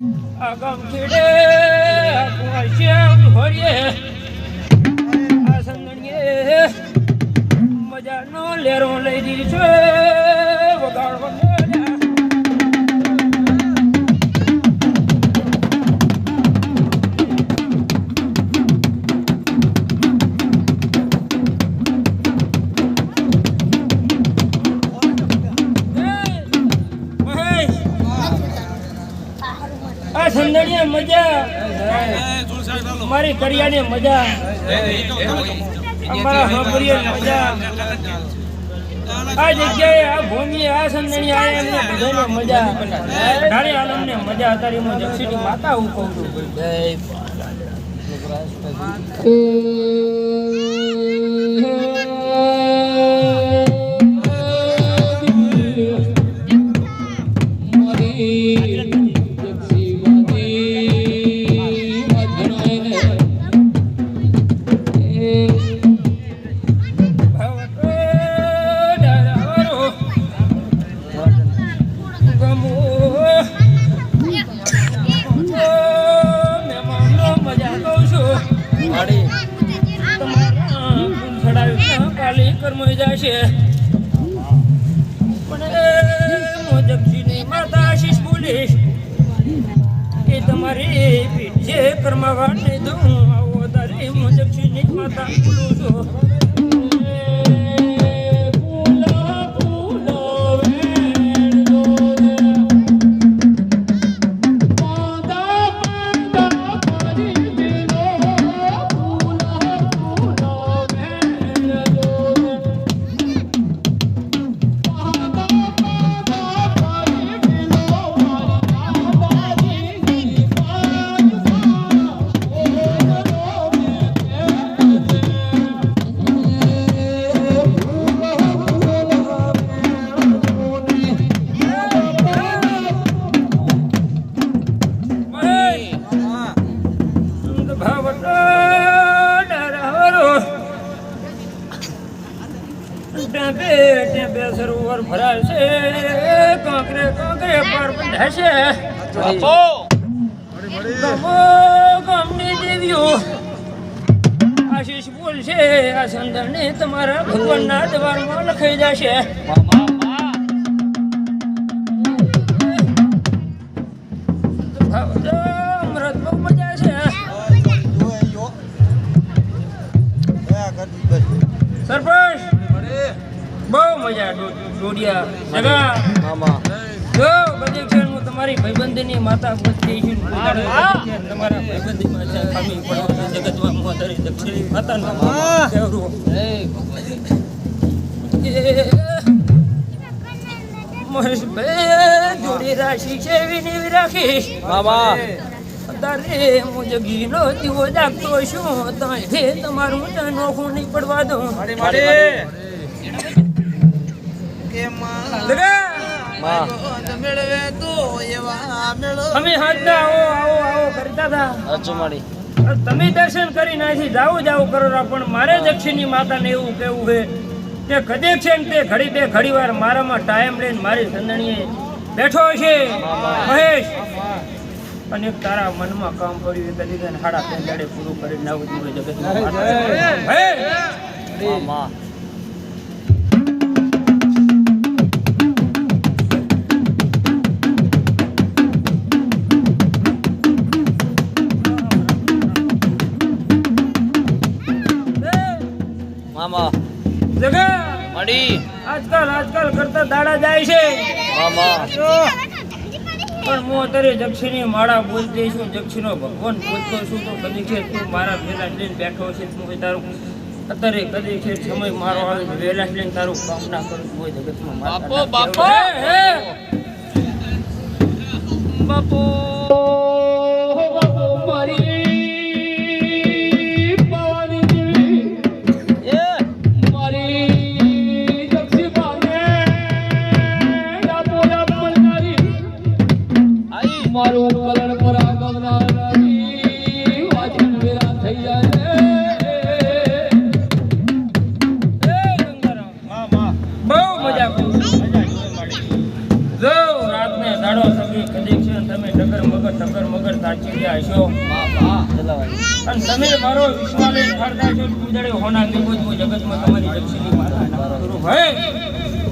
આગમ છેડે શ્યામ હોરીએ. આ સંગણીએ મજાનો લેરો લઈ દીધી સંદણીએ મજા. મારી કરિયાને મજા. અમારા હબરીએ મજા. આ જગ્યાએ આ ભૂમિ આ સંદણી આ એમને બધાને મજા. ધારે આલમને મજા અત્યારે હું જક્ષીની માતા હું કહું છું. ભવતો કર્મ જશે મોજકજીની માતા આશીષ બોલીશ એ તમારી પીઠ છે કર્મવાળને દઉં, આવો તારી મોજકજીની માતા બોલું છું. દેવીઓ. આશીષ બોલશે આ સંદરને તમારા ભગવાનના દ્વારમાં લખાઈ જશે. સરપંચ બહુ મજા ડોડિયા જગા. જો બધી તમારી ભાઈબંધીની માતા છું તમારા ભાઈબંધીમાં છે ખામી પડવા જગતમાં મોતરી દક્ષિણી માતાનું કહેવું મહેશભાઈ જોડી રાશિ છે વિની તારે હું જગીનો દીવો જાગતો છું. તમે તમારું નોખું નહીં પડવા દઉં લગા. અમે આવો આવો આવો કરતા હતા. તમે દર્શન કરી નાખી જાવ જાવ કરો પણ મારે દક્ષિણની માતાને એવું કેવું છે કે કદે છે ને તે ઘડી બે ઘડી વાર મારામાં ટાઈમ લઈને મારી સંદણીએ બેઠો છે મહેશ. અને તારા મનમાં કામ પડ્યું એટલે તને હાડા પૂરું કરી નાવું જોઈએ જગતમાં મળી આજકાલ આજકાલ કરતા દાડા જાય છે. પણ હું અત્યારે જક્ષીની માળા બોલતી છું જક્ષીનો ભગવાન બોલતો છું તો કદી છે તું મારા વેલા લઈને બેઠો છે તું તારું અત્યારે કદી છે સમય મારો આવે વેલા લઈને તારું કામ ના કરું હોય જગતમાં બાપો. બાપો. બાપો. મગર મગર સાચી ગયા હશો અને તમે મારો વિશ્વાસ ફરતા છો જડે હોના બોજ જગતમાં તમારી દક્ષિણી માતા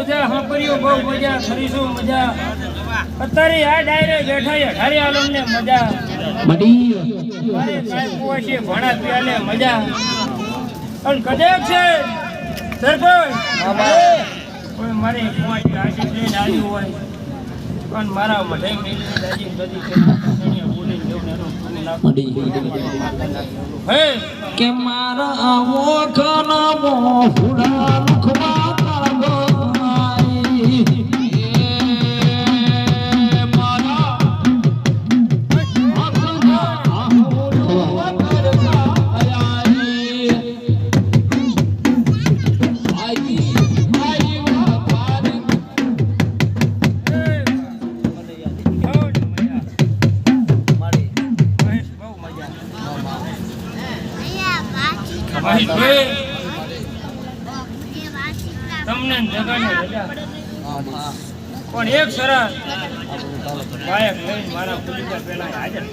મજા હાંપરીઓ બહુ મજા ખરીશું મજા. અત્યારે આ ડાયરે બેઠા છે આલમ ને મજા કુવાસી ભણા પ્યાલે મજા. અને કદાચ છે સરપંચ. મારે આશીષ લઈને આવ્યું હોય. પણ મારા મઢે દાજી કે મારા આવો કનમો ફુડા મુખમાં પણ એક લઈને મારા હાજર